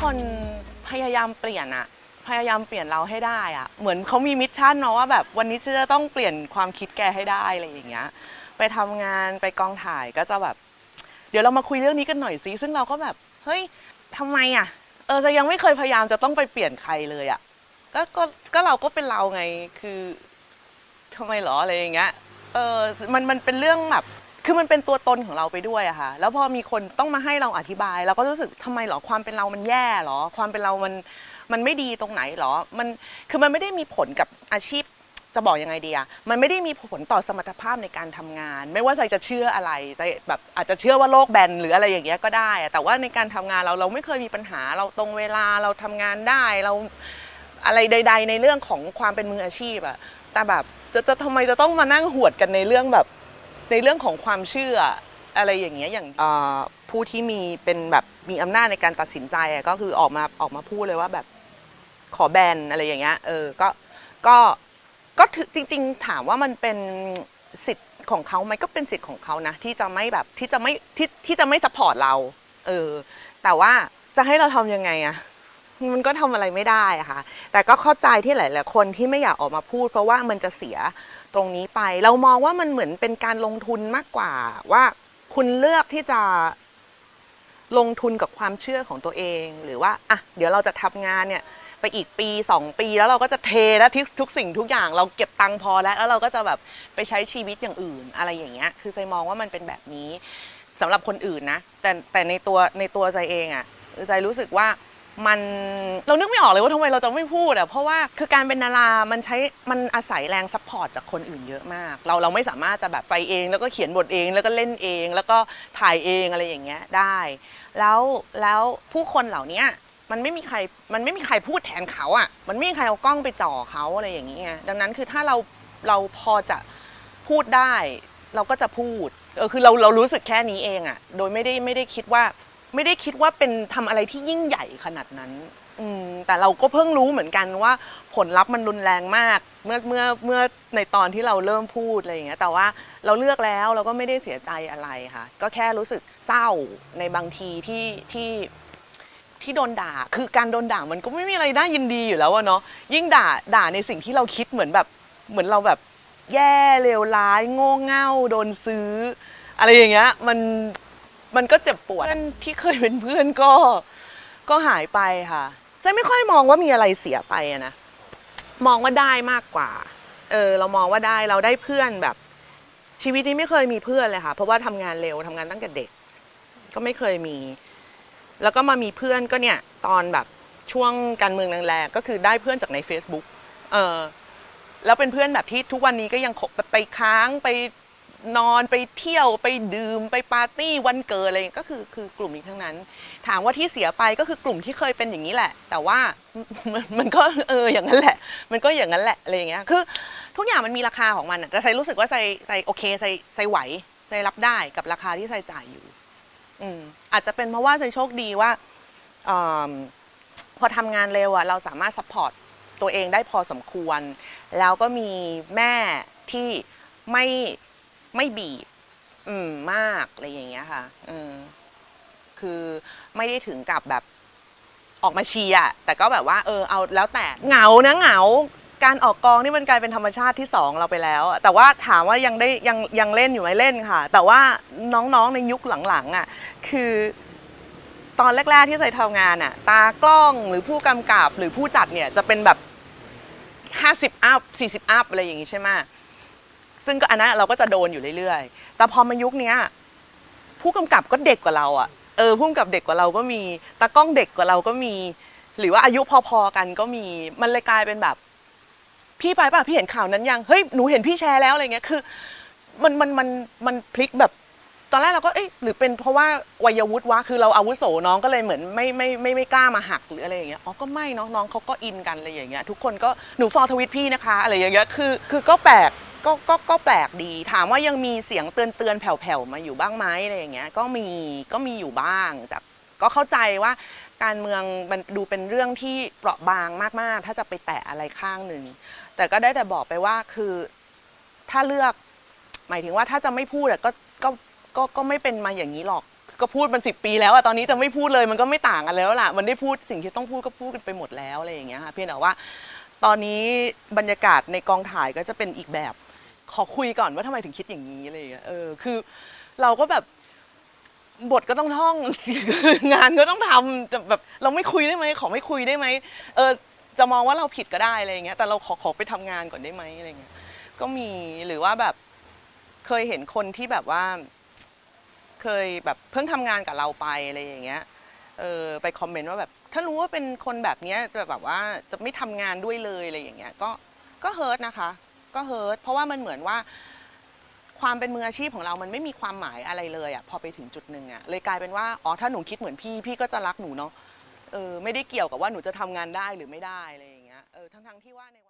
คนพยายามเปลี่ยนอะพยายามเปลี่ยนเราให้ได้อะเหมือนเขามีมิชชั่นเนาะว่าแบบวันนี้ฉันจะต้องเปลี่ยนความคิดแกให้ได้อะไรอย่างเงี้ย ไปทำงานไปกองถ่ายก็จะแบบ เดี๋ยวเรามาคุยเรื่องนี้กันหน่อยสิซึ่งเราก็แบบเฮ้ยทำไมอะเออจะยังไม่เคยพยายามจะต้องไปเปลี่ยนใครเลยอะก็ก็ก็เราก็เป็นเราไงคือทำไมหรออะไรอย่างเงี้ยเออมันมันเป็นเรื่องแบบ คือมันเป็นตัวตนของเราไปด้วยอะค่ะ แล้วพอมีคนต้องมาให้เราอธิบาย เราก็รู้สึกทำไมหรอความเป็นเรามันแย่หรอ ความเป็นเรามันมันไม่ดีตรงไหนหรอ มันคือมันไม่ได้มีผลกับอาชีพจะบอกยังไงดีอะมันไม่ได้มีผลต่อสมรรถภาพในการทำงาน ไม่ว่าใจจะเชื่ออะไรใจแบบอาจจะเชื่อว่าโลกแบนหรืออะไรอย่างเงี้ยก็ได้อะแต่ว่าในการทำงานเราเราไม่เคยมีปัญหา เราตรงเวลาเราทำงานได้เราอะไรใด ๆ ในเรื่องของความเป็นมืออาชีพอะแต่แบบจะจะทำไมจะต้องมานั่งหวดกันในเรื่องแบบ ในเรื่องของความเชื่ออะไรอย่างเงี้ยอย่างเอ่อผู้ที่มีเป็นแบบมีอำนาจในการตัดสินใจอะก็คือออกมาออกมาพูดเลยว่าแบบขอแบนอะไรอย่างเงี้ยเออก็ก็ก็ถือจริง ๆ ถามว่ามันเป็นสิทธิ์ของเขาไหมก็เป็นสิทธิ์ของเขานะที่จะไม่แบบที่จะไม่ที่ที่จะไม่สปอร์ตเราเออแต่ว่าจะให้เราทำยังไงอะมันก็ทำอะไรไม่ได้อะค่ะแต่ก็เข้าใจที่หลายๆคนที่ไม่อยากออกมาพูด เพราะว่ามันจะเสีย ตรงนี้ไป เรามองว่ามันเหมือนเป็นการลงทุนมากกว่า ว่าคุณเลือกที่จะลงทุนกับความเชื่อของตัวเอง หรือว่าอะเดี๋ยวเราจะทำงานเนี่ยไปอีกปีสองปีแล้วเราก็จะเทแล้วทุกทุกสิ่งทุกอย่างเราเก็บตังค์พอแล้ว แล้วเราก็จะแบบไปใช้ชีวิตอย่างอื่นอะไรอย่างเงี้ยคือใจมองว่ามันเป็นแบบนี้สำหรับคนอื่นนะ แต่แต่ในตัวในตัวใจเองอะ่ะใจรู้สึกว่า มันเรานึกไม่ออกเลยว่าทำไมเราจะไม่พูดอะเพราะว่าคือการเป็นดารามันใช้มันอาศัยแรงซัพพอร์ตจากคนอื่นเยอะมาก เราเราไม่สามารถจะแบบไปเอง แล้วก็เขียนบทเองแล้วก็เล่นเอง แล้วก็ถ่ายเองอะไรอย่างเงี้ยได้ แล้วแล้วผู้คนเหล่านี้มันไม่มีใครมันไม่มีใครพูดแทนเขาอะมันไม่มีใครเอากล้องไปจ่อเขาอะไรอย่างเงี้ยดังนั้นคือถ้าเราเราพอจะพูดได้ เราก็จะพูดเออคือเราเรารู้สึกแค่นี้เองอะโดยไม่ได้ไม่ได้คิดว่า ไม่ได้คิดว่าเป็นทำอะไรที่ยิ่งใหญ่ขนาดนั้นอืมแต่เราก็เพิ่งรู้เหมือนกันว่าผลลัพธ์มันรุนแรงมาก เมื่อเมื่อเมื่อในตอนที่เราเริ่มพูดอะไรอย่างเงี้ยแต่ว่าเราเลือกแล้วเราก็ไม่ได้เสียใจอะไรค่ะ ก็แค่รู้สึกเศร้าในบางทีที่ที่ที่โดนด่า คือการโดนด่ามันก็ไม่มีอะไรน่ายินดีอยู่แล้วอะเนาะยิ่งด่าด่าในสิ่งที่เราคิดเหมือนแบบเหมือนเราแบบแย่เลวร้าย โง่เง่าโดนซื้อ อะไรอย่างเงี้ยมัน มันก็เจ็บปวดเพื่อนที่เคยเป็นเพื่อนก็ ก็หายไปค่ะจะไม่ค่อยมองว่ามีอะไรเสียไปอะนะมองว่าได้มากกว่า เออ เรามองว่าได้เราได้เพื่อนแบบ ชีวิตนี้ไม่เคยมีเพื่อนเลยค่ะ เพราะว่าทำงานเร็วทำงานตั้งแต่เด็ก ก็ไม่เคยมี แล้วก็มามีเพื่อนก็เนี่ย ตอนแบบช่วงการเมืองแรงๆก็คือได้เพื่อนจากใน Facebook เออแล้วเป็นเพื่อนแบบที่ทุกวันนี้ก็ยังคบไปค้างไป นอนไปเที่ยวไปดื่มไปปาร์ตี้วันเกิดอะไรอย่างนี้ก็คือคือกลุ่มนี้ทั้งนั้น ถามว่าที่เสียไปก็คือกลุ่มที่เคยเป็นอย่างนี้แหละ แต่ว่ามันมันก็เอออย่างนั้นแหละ มันก็อย่างนั้นแหละอะไรอย่างเงี้ยคือทุกอย่างมันมีราคาของมันอะแต่ใจรู้สึกว่าใจใจโอเคใจใจไหวใจรับได้กับราคาที่ใจจ่ายอยู่ อืมอาจจะเป็นเพราะว่าใจโชคดีว่าอพอทำงานเร็วอะเราสามารถซัพพอร์ตตัวเองได้พอสมควร แล้วก็มีแม่ที่ไม่ ไม่บีบ อืมมากอะไรอย่างเงี้ยค่ะ อืมคือไม่ได้ถึงกับแบบออกมาเชียร์อะแต่ก็แบบว่า เออเอาแล้วแต่เหงานะเหงา การออกกองนี่มันกลายเป็นธรรมชาติที่สองเราไปแล้วอะแต่ว่าถามว่ายังได้ยังยังเล่นอยู่ไหมเล่นค่ะ แต่ว่าน้องๆในยุคหลังๆอะคือตอนแรก ๆที่ใส่ทำงานอะ ตากล้องหรือผู้กำกับหรือผู้จัดเนี่ยจะเป็นแบบห้าสิบอัพสี่สิบอัพ อะไรอย่างงี้ใช่ไหม ซึ่งก็อันนั้นเราก็จะโดนอยู่เรื่อยๆ แต่พอมายุคเนี้ยผู้กำกับก็เด็กกว่าเราอะเออผู้กำกับเด็กกว่าเราก็มีตากล้องเด็กกว่าเราก็มี หรือว่าอายุพอๆกันก็มีมันเลยกลายเป็นแบบ พี่ไปป่ะพี่เห็นข่าวนั้นยังเฮ้ยหนูเห็นพี่แชร์แล้วอะไรเงี้ยคือ มันมันมันมันพลิกแบบ ตอนแรกเราก็เอ๊ะหรือเป็นเพราะว่าวัยวุฒิวะคือเราอาวุโสน้องก็เลยเหมือนไม่ไม่ไม่ไม่กล้ามาหักหรืออะไรอย่างเงี้ยอ๋อก็ไม่น้องน้องเขาก็อินกันอะไรอย่างเงี้ยทุกคนก็หนูฟอลทวิตพี่นะคะ อะไรอย่างเงี้ยคือ คือก็แปลก ก็ก็ก็แปลกดี ถามว่ายังมีเสียงเตือนเตือนๆแผ่วๆมาอยู่บ้างไหมอะไรอย่างเงี้ยก็มีก็มีอยู่บ้างจากก็เข้าใจว่าการเมืองมันดูเป็นเรื่องที่เปราะบางมากๆ ถ้าจะไปแตะอะไรข้างหนึ่งแต่ก็ได้แต่บอกไปว่าคือถ้าเลือก หมายถึงว่าถ้าจะไม่พูดก็ก็ก็ก็ไม่เป็นมาอย่างนี้หรอกก็พูดมันสิปีแล้วอะตอนนี้จะไม่พูดเลยมันก็ไม่ต่างกันแล้วล่ะ มันได้พูดสิ่งที่ต้องพูดก็พูดกันไปหมดแล้วอะไรอย่างเงี้ยค่ะเพียงแต่ว่า ตอนนี้บรรยากาศในกองถ่ายก็จะเป็นอีกแบบ ขอคุยก่อนว่าทำไมถึงคิดอย่างนี้อะไรอย่างเงี้ยเออคือเราก็แบบบทก็ต้องท่อง งานก็ต้องทำแต่แบบเราไม่คุยได้ไหมขอไม่คุยได้ไหมเออจะมองว่าเราผิดก็ได้อะไรอย่างเงี้ยแต่เราขอขอไปทำงานก่อนได้ไหมอะไรอย่างเงี้ยก็มีหรือว่าแบบเคยเห็นคนที่แบบว่า เคยแบบเพิ่งทำงานกับเราไปอะไรอย่างเงี้ยเออไปคอมเมนต์ว่าแบบถ้ารู้ว่าเป็นคนแบบเนี้ยจะแบบว่าจะไม่ทำงานด้วยเลยอะไรอย่างเงี้ยก็ก็เฮิร์ตนะคะ ก็เฮิร์ตเพราะว่ามันเหมือนว่า ความเป็นมืออาชีพของเรามันไม่มีความหมายอะไรเลยอะพอไปถึงจุดหนึ่งอะเลยกลายเป็นว่าอ๋อถ้าหนูคิดเหมือนพี่พี่ก็จะรักหนูเนาะเออไม่ได้เกี่ยวกับว่าหนูจะทำงานได้หรือไม่ได้อะไรอย่างเงี้ยเออทั้งทั้งๆที่ว่าในวัน